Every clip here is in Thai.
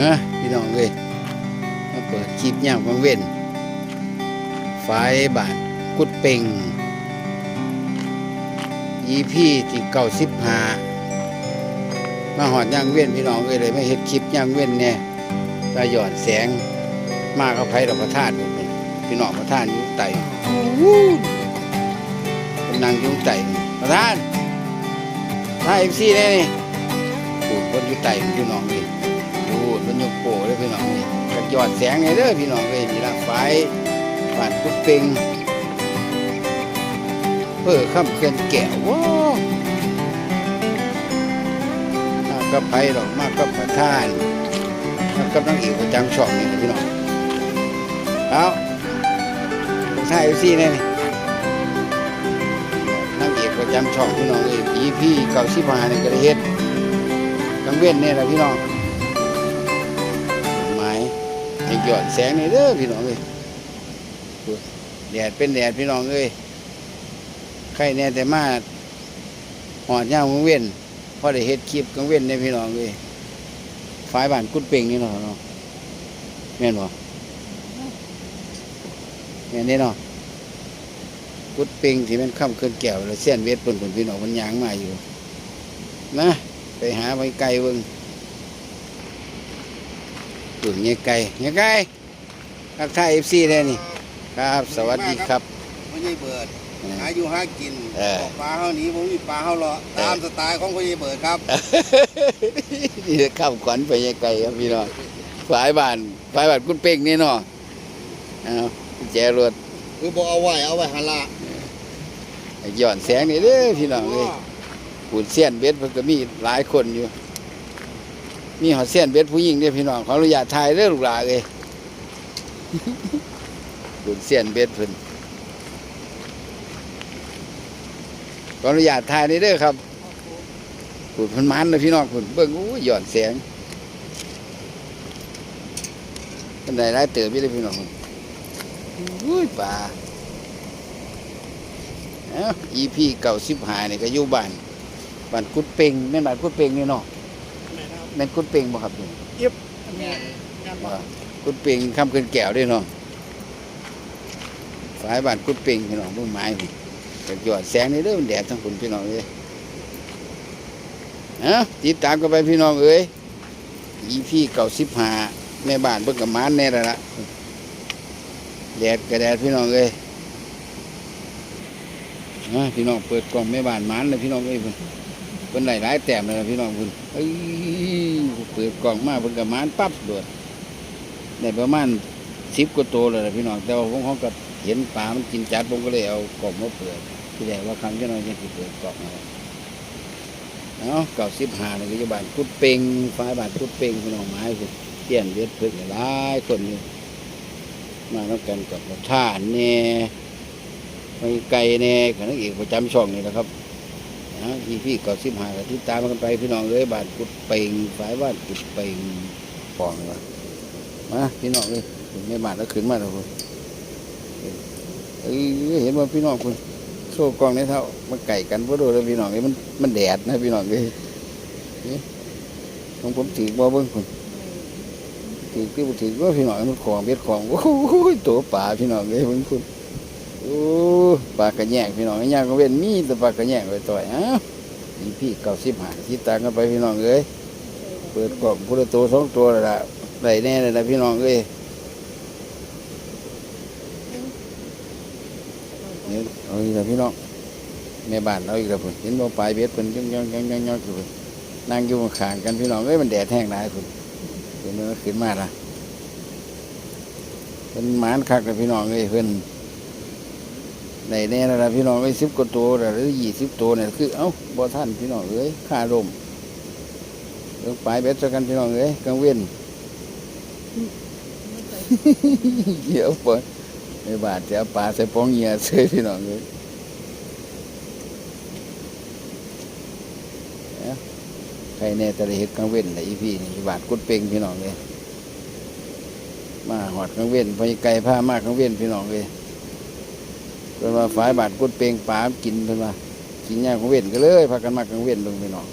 นะพี่น้องเลยมาเปิดคลิปย่างวังเว้นฝายบานกุดเป่ง EP ที่เก้าสิบห้ามาหอดย่างเว้นพี่น้องเลยเลยไม่เห็ดคลิปย่างเว้นเนี่ยตาหยอดแสงมากเอาไผ่ดอกประทาตุพี่น้องประทานอยู่ไต่คนนั่งยู่ไต่ประทานถ้าเอฟซีได้นี่ปูดคนยู่ไต่พี่น้องเลย นี่ดูดมันยกโป้เลยพี่น้องนี่กระยอดแสงเลยเด้อพี่น้องเลยนี่ละไฟบานกุดเป่งเพื่อข้ามเขื่อนแก้วว้ามากกับไผ่ดอกมากกับประทานมันกำลังอีกประจำช่องนี่นะพี่น้องเอาใช่ซี่แน่นี่นั่งเอกประจำช่องพี่น้องเอกอีพี่เก่าสิบห้านี่ก็ได้เฮ็ดกังเว้นเนี่ยแหละพี่น้อง ให้หยอดแสงนี่เด้อพี่น้องเอ้ยแดดเป็นแดดพี่น้องเอ้ยใครแน่แต่มาหอดย่างกังเว้นพอได้เฮ็ดคลิปกังเว้นเนี่ยพี่น้องเอ้ยฝ่ายบ้านกุดเป่งนี่เนาะเนาะแม่นบ่แม่นนี่เนาะกุดเป่งที่มันค่ำเกินแก้วแล้วเส้นเวทเพิ่นเพิ่นพี่น้องมันยางมาอยู่ นะ ไปหาไปไกลเบิ่ง ตุ่นเงี้ยไก่เงี้ยไก่ทักทาย FC แท้นี่ ครับ สวัสดีครับพ่อใหญ่เบิดเออหาอยู่หากินเออบอกปลาเฮาหนี้ผมมีปลาเฮาเลาะเออตามสไตล์ของพ่อใหญ่เบิดครับนี่ข้ามขวัญไปยังไกลครับพี่น้องฝ่ายบ้านฝ่ายบ้านกุดเป่งนี่เนาะเอาแจรถคือบ่เอาไว้เอาไว้หันละย้อนแสงนี่เด้อพี่น้องเอ้ยปูนเสียนเบ็ดเพิ่นก็มีหลายคนอยู่ มีหอดเสียนเบ็ดผู้หญิงเด้อพี่น้องขออนุญาตถ่ายเด้อลูกหลานเอ้ยปูนเสียนเบ็ดเพิ่นขออนุญาตถ่ายนี่เด้อครับปูนเพิ่นมันนะพี่น้องเพิ่นเบิ่งอู้ย้อนแสงเป็นได้เติบอยู่เด้พี่น้องอุ้ยป่าเอ้า EP เก่าสิบหายนี่ก็อยู่บ้านบ้านกุดเป่งแม่บ้านกุดเป่งนี่เนาะ แม่นกุดเป่งบ่ครับนี่ว่ากุดเป่งคำเกินแก้วเด้วยเนาะฝายบ้านกุดเป่งพี่น้องเบิ่งไม้พุ่นก็ยอดแสงนี่เด้อมันแดดทั้งคนพี่น้องเอ้ยเอ้าติดตามกันไปพี่น้องเอ้ย EP เก่าสิบหาแม่บ้านเบิ่งกับมานแน่แล้วล่ะแดดก็แดดพี่น้องเอ้ยนะพี่น้องเปิดกล่องแม่บ้านหมันเลยพี่น้องเอ้ยเพิ่น เพิ่นหลายหลายแต้มเลยนะพี่น้องเพิ่นเอ้ยเปิดกล่องมาเพิ่นก็หมันปั๊บโดดได้ประมาณสิบกว่าตัวเลยนะพี่น้องแต่ว่าผมเขาก็เห็นปลามันกินจัดผมก็เลยเอากล่องมาเปิดที่แรกว่าครั้งที่น้อยยังเปิดกล่องเอาเอาะเก่าสิบห้าเลยก็บ้านกุดเป่งฟ้าบานกุดเป่งพี่น้องไม้เพิ่นเตี้ยนเวทเพิ่นหลายคนอยู่มาแล้วกันกับท่านแน่ไปไกลแน่ขณะอีกประจำช่องนี่แหละครับ นะพี่พี่ก็สิบหาติดตามกันไปพี่น้องเลยบาทกุดเป่งสายบ้านกุดเป่งปองเลยมาพี่น้องเลยไม่บาทแล้วขึ้นมาแล้วคุณเอ้ยเห็นว่าพี่น้องคุณโซ่กองในเท่ามาไก่กันเพราะดูแล้วพี่น้องเลยมันมันแดดนะพี่น้องเลยนี่ของผมถือบ่เบิ้งคุณถือที่ผมถือว่าพี่น้องมันของเบ็ดของโอ้โหตัวป่าพี่น้องเลยเบิ้งคุณ โอ้ปลากระแยงพี่น้องย่างก็เว้นมีแต่ปลากระแยงไปต่อยอ้าวอีพี่เก้าสิบห้าที่ตามกันไปพี่น้องเอ้ยเปิดกล่องพุทธตัวสองตัวละได้แน่เลยนะพี่น้องเอ้ยเนี่ยเอาอีกแล้วพี่น้องแม่บ้านเอาอีกแล้วพุ่นเห็นบ่าปลายเบ็ดเพิ่นย่องย่องย่องย่องย่องอยู่พุ่นนั่งอยู่ขางกันพี่น้องเอ้ยมันแดดแห้งหลายพุ่นเห็นมันขึ้นมาละเป็นหมานคักเลยพี่น้องเอ้ยเพิ่น ในแน่แล้วล่ะพี่น้องไอ้สิบกว่าตัวน่หรือยี่สิบตัวเนี่ยคือ เอ้าบ่ท่านพี่น้องเอ้ยค่าลมเดี๋ยวไปเบ็ดกันพี่น้องเอ้ยกังเว้นเดี๋ยวปิดในบาทจะเอาปลาใส่ปองเหยียเสยพี่น้องเอ้ยใครแน่แต่ได้เห็ดกังเว้นไหนพี่นี่บาทกุดเป่งพี่น้องเลยมาหอดกังเว้นพอไก่ผ้ามากกังเว้นพี่น้องเลย เพิ่นว่าฝายบาดกุดเปงปลากินเพิ่นว่ากินยาของเว้นก็เลยพากันมากลางเว้นลงไปน้อง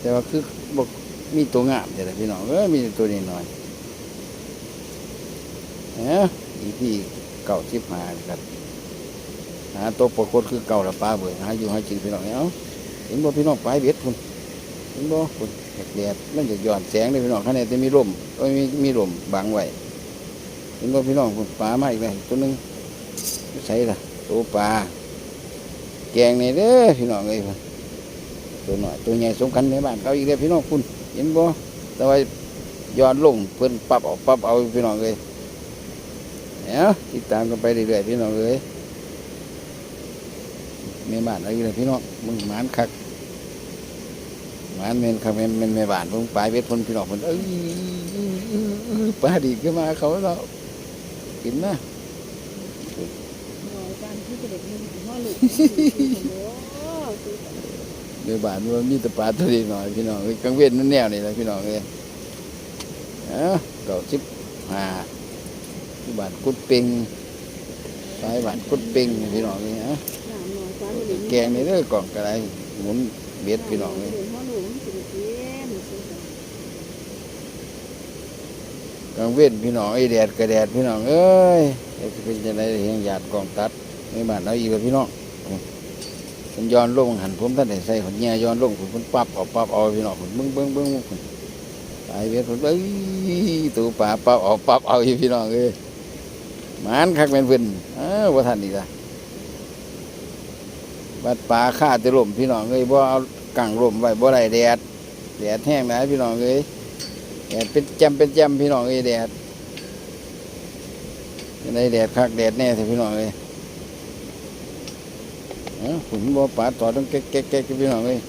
แต่ว่าคือบอกมีตัวงามเดี๋ยวพี่น้องเอ้มีตัวนี้หน่อยเอ้ยอีพี่เก่าชิบหายครับหาตัวปรากฏคือเก่าละปลาเบื่อหาอยู่หากินพี่น้องเอ้าเห็นบ่พี่น้องปลายเบ็ดคุณเห็นบ่คุณแดดมันจะย้อนแสงเลยพี่น้องข้างในจะมีลมเอ้ยมีมีลมบังไว้เห็นบ่พี่น้องคุณปลามาอีกแล้วตัวหนึง ใช่ละตัวปลาแกงนี่เด้อพี่น้องเอ้ยพุ่นตัวหน่อยตัวใหญ่สมกันในบ้านเขาอีกแล้วพี่น้องคุณเห็นบ่แต่ว่าย้อนลงเพิ่นปรับเอาปรับเอาพี่น้องเลยเนี่ยติดตามกันไปเรื่อยๆพี่น้องเลยแม่บ้านอะไรเลยพี่น้องมึงหมานคักหมานเมนคักเมนเมนแม่บ้านมึงปลายเวทพนพี่น้องพนเอ้ยปลาดีขึ้นมาเขาแล้วกินนะ อยการที่จะเด็กมีพ่อหลุดโอ้คือแม่บ้านมันมีแต่ปลาตัวนี้หน่อยพี่น้องกังเวียนนั่นแนวนี่แหละพี่น้องเลยเอ้าเก่าชิบหาที่บ้านกุดเป็งปลายบ้านกุดเป็งพี่น้องเลยเอ้าหนามหน่อยการเด็กแกงนี่เด้อกล่องกระไรหมุนเบ็ดพี่น้องเลยพ่กังเว้นพี่น้องไอแดดกระแดดพี่น้องเอ้ยจะเป็นจะได้เฮียงหยาดกองตัด ในบ้านเราอีกแล้วพี่น้องผมย้อนลงหันผมท่านได้ใส่ขนแง่ย้อนลงผมผมปรับเอาปรับเอาพี่น้องผมเบิ้งเบิ้งเบิ้งผมตายเวทผมเอ้ยตัวป่าปรับเอาปรับเอาอยู่พี่น้องเอ้ยมานคักแม่นเพิ่นเออว่าท่านอีกละบัดป่าฆ่าจะล่มพี่น้องเอ้ยบ่เอากังล่มไว้บ่ได้แดดแดดแห้งนะพี่น้องเอ้ยแดดเป็นจำเป็นจำพี่น้องเอ้ยแดดในแดดคักแดดแน่สิพี่น้องเอ้ย ผมบอกปลาต่อต้องแก๊กแก๊กแก๊กพี่น้องเอ้ย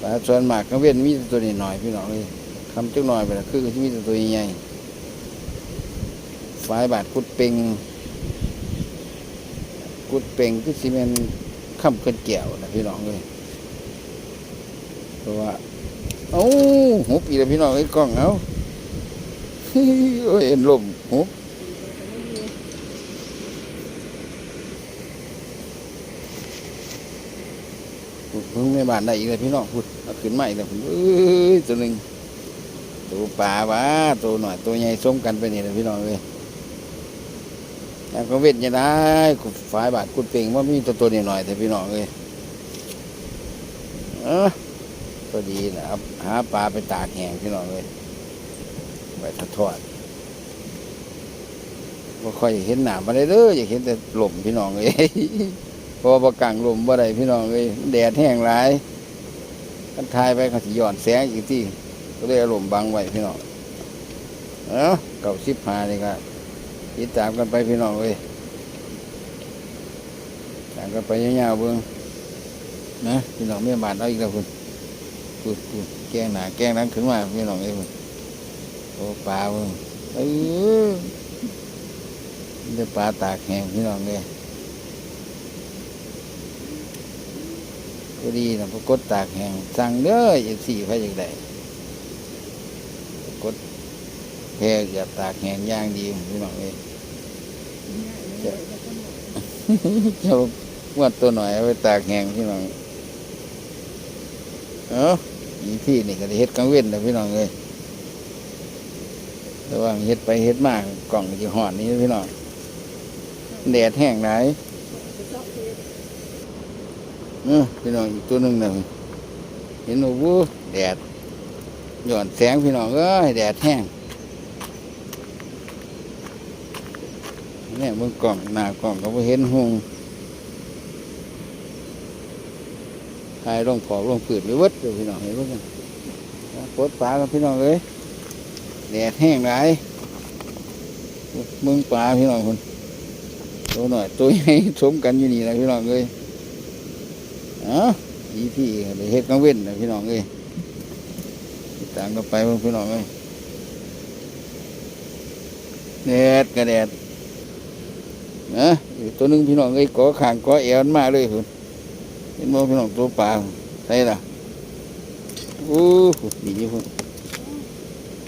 ปลาส่วนมากก็เว้นมีตัวนี้หน่อยพี่น้องเอ้ยคำจักหน่อยไปละคือที่มีตัวใหญ่ฝายบาดกุดเป่งกุดเป่งคือซีเมนข้ามเกินแก้วนะพี่น้องเอ้ยเพราะว่าเอ้าหุบอีกแล้วพี่น้องไอ้กล้องเอาเฮ้ยโอ้ยเอ็นลมหุบ เพิ่งในบ้านได้อีกแล้วพี่น้องพูดเอาขึ้นมาอีกแล้วพุ่นเอ้ยตัวหนึ่งตัวปลาวะตัวหน่อยตัวใหญ่ส้มกันไปนี่แหละพี่น้องเลยแล้วก็เวทยังได้กุดฝายบาดกุดเป่งว่ามีตัวตัวนี้หน่อยแต่พี่น้องเลยเออก็ดีนะครับหาปลาไปตากแห้งพี่น้องเลยไว้ทอดทอดบ่ค่อยเห็นหนามมาได้เด้ออยากเห็นแต่หล่มพี่น้องเลย เพอประกังลมบ่ได้พี่น้องเลยแดดแห้งหลายกันทายไปเขาสิย้อนแสงอีกที่ก็เลยอาลมบังไว้พี่น้องเอ้าเก่าสิบหานี่ก็ติดตามกันไปพี่น้องเลยตามกันไปยาวๆเบิ่งนะพี่น้องไม่บาดเอาอีกแล้วคุณพูดพูดแกงหนาแกงนั้นขึ้นมาพี่น้องเอ้ยโอ้ปลาเพิ่งเออมันจะปลาตากแห้งพี่น้องเลย ก็ดีนะพกดตากแห้งสั่งเด้ออย่าสี่ไปอย่างใดปรากดแพงอย่าตากแห้งอย่างดีพี่น้องเลยเจ้างวดตัวหน่อยเอาไปตากแห้งพี่น้องเอ้าอีพี่นี่ก็ได้เฮ็ดกลางเว้นนะพี่น้องเลยระหว่างเฮ็ดไปเฮ็ดมากกล่องจะห่อนนี่พี่น้องแดดแห้งไหน เออพี่น้องอีกตัวหนึ่งหนะเห็นโอ้โหแดดหย่อนแสงพี่น้องเอ้ยแดดแห้งเนี่ยมึงกล่องหน้ากล่องก็บ่เห็นหงทายลงขอบลงผืดไปเวิดเดี๋ยวพี่น้องเห็นพวกกันปลดปลากันพี่น้องเอ้ยแดดแห้งหลายมึงปลาพี่น้องคนตัวหน่อยตัวใหญ่สมกันอยู่นี่นะพี่น้องเอ้ย อ้าอีพี่ได้เฮ็ดกังเว้นนะพี่น้องเอ้ยติดตามกันไปเบิ่งพี่น้องเอ้ยแดดกระแดดนะตัวนึงพี่น้องเอ้ยก่อขางก่อแอวมันมาเลยคุณเห็นบ่พี่น้องตัวปลาใส่ละโอ้โหดีอยู่พุ่น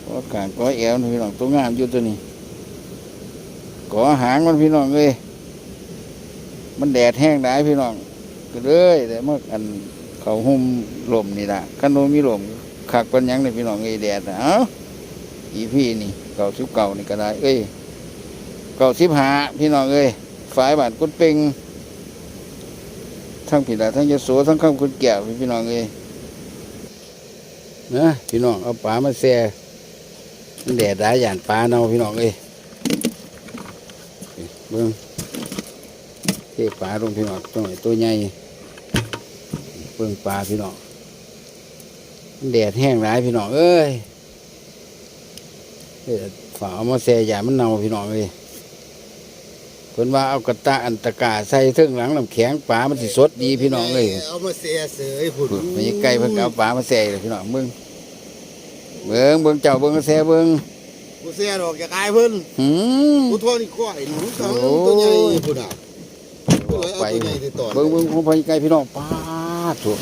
ก็กางก้อยแอวนะพี่น้องตัวงามอยู่ตัวนี้ก่อหางมันพี่น้องเอ้ยมันแดดแห้งได้พี่น้อง ก็เลยแต่เมื่ออันเขาหุ้มลมนี่ละขันโนมีลมคักป็นหยังเลยพี่น้องเอ้ยแดดนะเอ้าอีพี่นี่เก่าสิบเก่านี่ก็ได้ เอ้ยเก่าสิบหาพี่น้องเอ้ยฝ่ายบานกุดเป่งทั้งผีดาทั้งยโสทั้งข้ามกุดแก้วพี่น้องเอ้ยนะพี่น้องเอาปลามาแซ่มันแดดได้ย่านปลาเนาพี่น้องเอ้ยเบิ่ง ทปลาลงพี่น้องตัวไหนตัวใหญ่เบิ่งปลาพี่น้องแดดแห้งหลายพี่น้องเอ้ยเอ้ยฝาเอามาแซ่ยามันเน่าพี่น้องเลยเพิ่นว่าเอากระตะอันตะกร้าใส่เทิงหลังน้ำแข็งปลามันสิสดดีพี่น้องเลยเอามาเสียเสยผุดพุ่นมันยังไกลเพิ่นก็เอาปลามาแซ่เลยพี่น้องเบิ่งเบิ่งเบิ่งเจ้าเบิ่งก็แซ่เบิ่งกูเสียดอกจะกลายเพิ่นหืมกูทอนี่ก้อยหนูเขาโอ้ตัวใหญ่พุ่นอะ กูเลยเอาไปตัวใหญ่ไปต่อเบิ่งเบิ่งของพ่อใกล้พี่น้องปลาถูก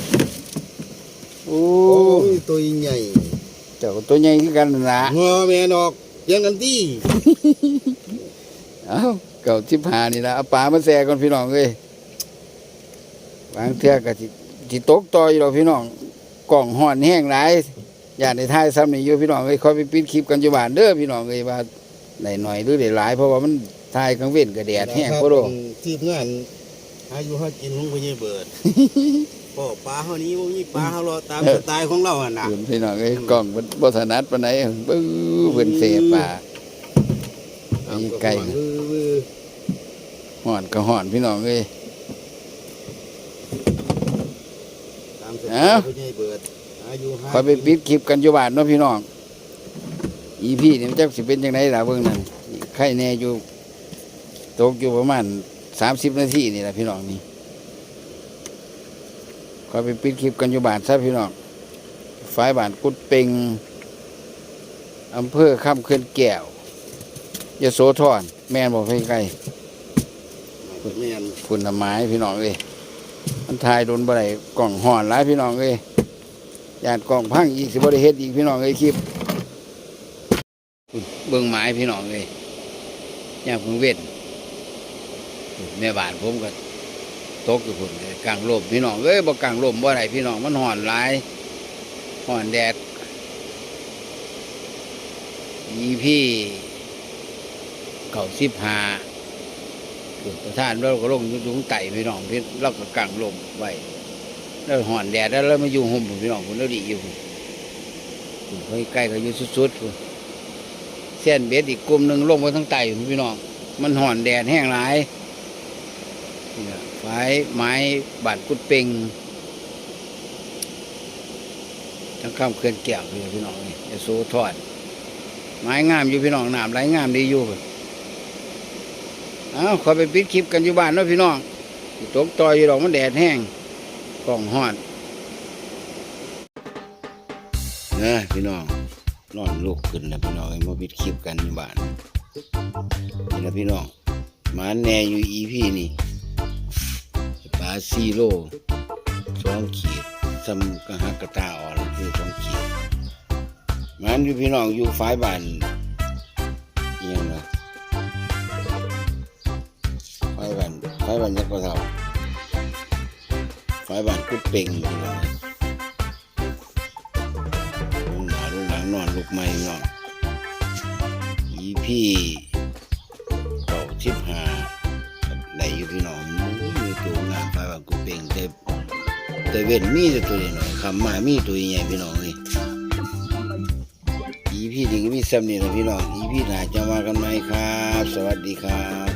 โอ้โอ้ยตัวใหญ่เจ้าก็ตัวใหญ่คือกันนั่นล่ะงอแม่นอกเลี้ยังกันที่เอ้าเก่าทิพหานี่ละเอาปลามาแซ่ก่อนพี่น้องเอ้ยบางเทื่อก็สิสิตกต่ออยู่ดอกพี่น้องกล่องห่อนแห้งหลายอย่าในท้ายซ้ำนี่อยู่พี่น้องเอ้ยคอยไปปิดคลิปกันอยู่บ้านเด้อพี่น้องเอ้ยว่าได้หน่อยหรือได้หลายเพราะว่ามันทายกลางเว้นก็แดดแห้งโคโรทีมงาน อายุหากินของพญเบิดพ่อปลาเฮานี้บ่มีปลาเฮารอตามสไตล์ของเราหั่นน่ะเพิ่นพี่น้องเอ้ยกล่องมันบ่ถนัดปานใดบึ้อเพิ่นเสปลาอันนี้ไก่วือห่อนก็ห่อนพี่น้องเอ้ยๆตามสไตเอ้าล์พญเบิดอายุหาคอยไปปิดคลิปกันอยู่บ้านเนาะพี่น้องอีพี่นี่มันจักสิเป็นจังไดล่ะเบิ่งนั่นไข่แน่อยู่ตกอยู่ประมาณ 30นาทีนี่ล่ะพี่น้องนี่คอยไปปิดคลิปกันอยู่บ้านซะพี่น้องฝ่ายบ้านกุดเปงอำเภอคำเขื่อนแก้วยโสธรแม่นบ่ใกล้แม่นๆคุณไม้พี่น้องเอ้ยมันทายโดนบ่ได้กล่องห่อนหลายพี่น้องเอ้ยญาติกล่องพังอีกสิบ่ได้เฮ็ดอีกพี่น้องเอ้ยคลิปเบิ่งไม้พี่น้องเลยย่างเพิ่งเว้น แม่บ้านผมก็ตกอยู่พุ่นกลางลมพี่น้องเอ้ยบ่กลางลมบ่ได้พี่น้องมันห่อนหลายห่อนแดดอีพี่เก่าสิบหาประธานเราก็ลงอยู่ตรงไต่พี่น้องพี่เราก็กลางลมไว้แล้วห่อนแดดแล้วเรามาอยู่ห่มพี่น้องพุ่นแล้วดีอยู่พุ่นใกล้ก็อยู่สุดๆเส้นเบ็ดอีกกลุ่มหนึ่งลงไปทั้งไต่พี่น้อง มันห่อนแดดแห้งหลาย นี่ล่ะฝายไม้บาดกุดเป่งทั้งข้ามเขื่อนแก้วพี่พี่น้องนี่จะโซทอด ไม้งามอยู่พี่น้องหน้ำไหลงามดีอยู่เอ้าวขอไปปิดคลิปกันอยู่บ้านเนาะพี่น้องตกต่อยอยู่ดอกมันแดดแห้งกล่องห่อนนะพี่น้องนอนลูกขึ้นแล้วพี่น้องมาปิดคลิปกันอยู่บ้านนี่นะพี่น้องมาแน่อยู่อีพี่นี่ ซีโร่สองขีดซ้ำกะหักกระตาอ่อนคือสองขีดมันอยู่พี่น้องอยู่ฝ่ายบ้านเอียงนะฝ่ายบ้านฝ่ายบ้านยักษ์กระเทาฝ่ายบ้านกุดเป่งพี่น้องลุงหนาลุงหลังนอนลูกไม่นอนอีพี่เก่าชิบหาได้อยู่พี่น้องมีตัวงามไป กูเป่งแต่แต่เว้นมีแต่ตัวนี้หน่อยคำมามีตัวใหญ่พี่น้องเลยอีพี่ถึงมีซ้ำนี่นะพี่น้องอีพี่หนาจะมากันไหมครับ สวัสดีครับ